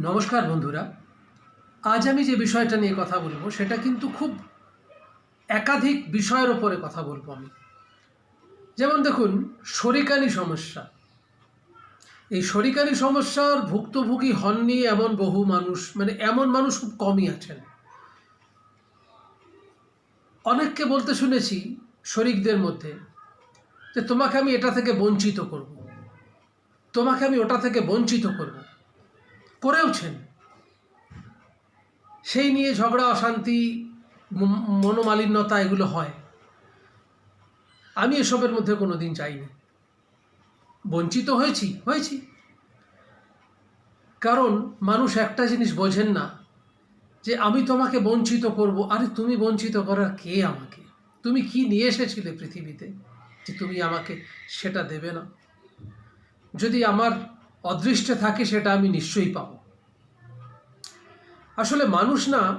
নমস্কার বন্ধুরা। আজ আমি যে বিষয়টা নিয়ে কথা বলব, সেটা কিন্তু খুব একাধিক বিষয়ের ওপরে কথা বলব আমি। যেমন দেখুন, শরিকানি সমস্যা। এই শরিকানি সমস্যার ভুক্তভোগী হননি এমন বহু মানুষ মানে এমন মানুষ খুব কমই আছেন। অনেককে বলতে শুনেছি শরিকদের মধ্যে যে, তোমাকে আমি এটা থেকে বঞ্চিত করব। তোমাকে আমি ওটা থেকে বঞ্চিত করব। করেওছেন। সেই নিয়ে ঝগড়া, অশান্তি মনোমালিন্যতা এগুলো হয়। আমি এসবের মধ্যে কোনো দিন চাইনি বঞ্চিত হয়েছি হয়েছি। কারণ মানুষ একটা জিনিস বোঝেন না, যে আমি তোমাকে বঞ্চিত করব। আরে, তুমি বঞ্চিত করার কে আমাকে? তুমি কি নিয়ে এসেছিলে পৃথিবীতে যে তুমি আমাকে সেটা দেবে না? যদি আমার অদৃষ্টে থাকে সেটা আমি নিশ্চয়ই পাব। আসলে মানুষ না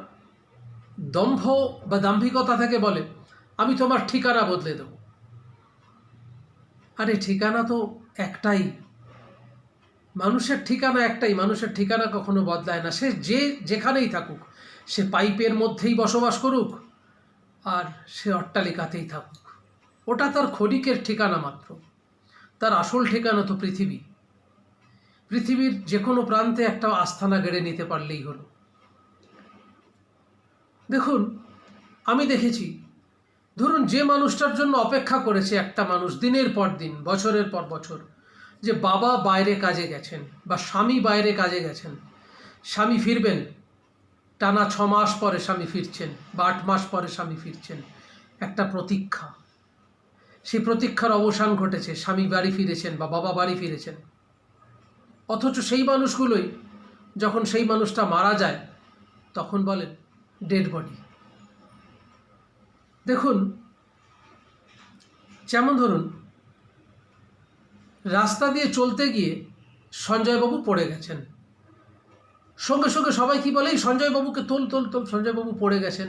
দম্ভ বা দাম্ভিকতা থেকে বলে, আমি তোমার ঠিকানা বদলে দেব। আরে ঠিকানা তো একটাই। মানুষের ঠিকানা একটাই, মানুষের ঠিকানা কখনো বদলায় না। সে যে যেখানেই থাকুক, সে পাইপের মধ্যেই বসবাস করুক আর সে অট্টালিকাতেই থাকুক। ওটা তার ক্ষণিকের ঠিকানা মাত্র। তার আসল ঠিকানা তো পৃথিবী। পৃথিবীর যে কোনো প্রান্তে একটা আস্থানা গেড়ে নিতে পারলেই হলো। দেখুন, আমি দেখেছি, ধরুন যে মানুষটার জন্য অপেক্ষা করেছে একটা মানুষ দিনের পর দিন, বছরের পর বছর, যে বাবা বাইরে কাজে গেছেন বা স্বামী বাইরে কাজে গেছেন, স্বামী ফিরবেন, টানা ছ মাস পরে স্বামী ফিরছেন বা আট মাস পরে স্বামী ফিরছেন, একটা প্রতীক্ষা। সেই প্রতীক্ষার অবসান ঘটেছে, স্বামী বাড়ি ফিরেছেন বা বাবা বাড়ি ফিরেছেন। অথচ সেই মানুষগুলোই যখন সেই মানুষটা মারা যায়, তখন বলেন ডেড বডি দেখুন, যেমন ধরুন, রাস্তা দিয়ে চলতে গিয়ে সঞ্জয়বাবু পড়ে গেছেন। সঙ্গে সঙ্গে সবাই কি বলে, "এই সঞ্জয়বাবুকে তোল তোল তোল, সঞ্জয়বাবু পড়ে গেছেন।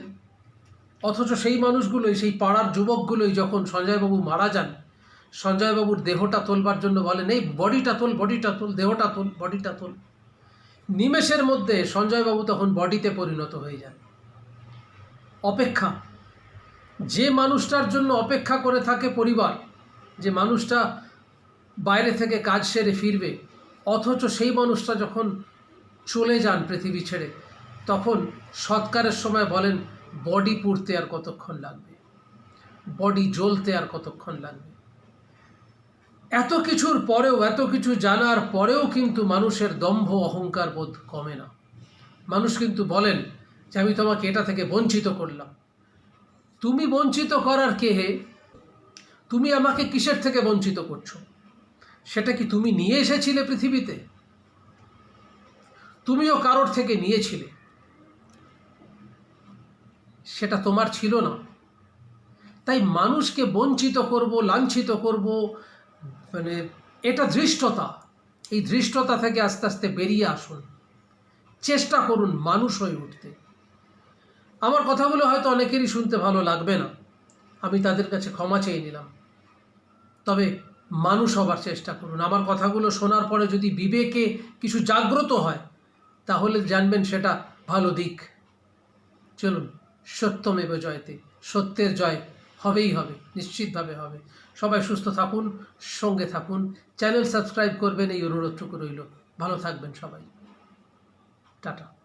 অথচ সেই মানুষগুলোই, সেই পাড়ার যুবকগুলোই যখন সঞ্জয়বাবু মারা যান সঞ্জয়বাবুর দেহটা তোলবার জন্য বলেন এই বডিটা তোল বডিটা তোল, দেহটা তোল, বডিটা তোল। নিমেষের মধ্যে সঞ্জয়বাবু তখন বডিতে পরিণত হয়ে যান। অপেক্ষা। যে মানুষটার জন্য অপেক্ষা করে থাকে পরিবার, যে মানুষটা বাইরে থেকে কাজ সেরে ফিরবে, অথচ সেই মানুষটা যখন চলে যান পৃথিবী ছেড়ে, তখন সৎকারের সময় বলেন, বডি পুড়তে আর কতক্ষণ লাগবে? বডি জ্বলতে আর কতক্ষণ লাগবে? এত কিছুর পরেও, এত কিছু জানার পরেও কিন্তু মানুষের দম্ভ, অহংকার বোধ কমে না। মানুষ কিন্তু বলেন যে, আমি তোমাকে এটা থেকে বঞ্চিত করলাম। তুমি বঞ্চিত করার কে হে? তুমি আমাকে কিসের থেকে বঞ্চিত করছ? সেটা কি তুমি নিয়ে এসেছিলে পৃথিবীতে? তুমিও কারোর থেকে নিয়েছিলে? সেটা তোমার ছিল না। তাই মানুষকে বঞ্চিত করব, লাঞ্ছিত করব মানে এটা ধৃষ্টতা। এই ধৃষ্টতা থেকে আস্তে আস্তে বেরিয়ে আসুন। চেষ্টা করুন মানুষ হয়ে উঠতে। আমার কথাগুলো হয়তো অনেকেরই শুনতে ভালো লাগবে না। আমি তাদের কাছে ক্ষমা চেয়ে নিলাম। তবে মানুষ হবার চেষ্টা করুন। আমার কথাগুলো শোনার পরে যদি বিবেকে কিছু জাগ্রত হয়, তাহলে জানবেন সেটা ভালো দিক। চলুন, সত্যমেব জয়তে। সত্যের জয় হবেই হবে, নিশ্চিতভাবে হবে। সবাই সুস্থ থাকুন, সঙ্গে থাকুন। চ্যানেল সাবস্ক্রাইব করবেন, এই অনুরোধটুকু রইল। ভালো থাকবেন সবাই। টাটা।